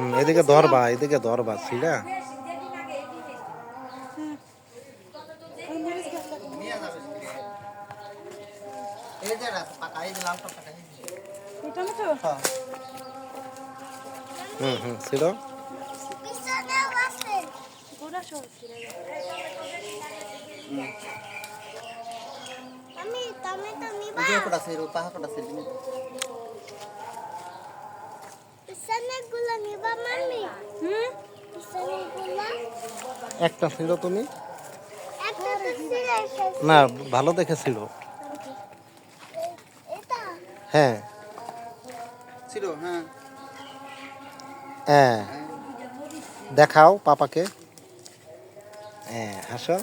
হুম এদিকে ধরবা এদিকে ধরবা হ্যাঁ। হুম হুম ছিল। আমি টমেটো নিবা নিবা মামি হুম পিছনেগুলো একটা ছিল তুমি? একটা তো ছিঁড়ে না ভালো দেখে ছিল এ- এটা? হ্যাঁ। ছিল, হ্যাঁ। হ্যাঁ। দেখাও পাপাকে। হ্যাঁ হাসো।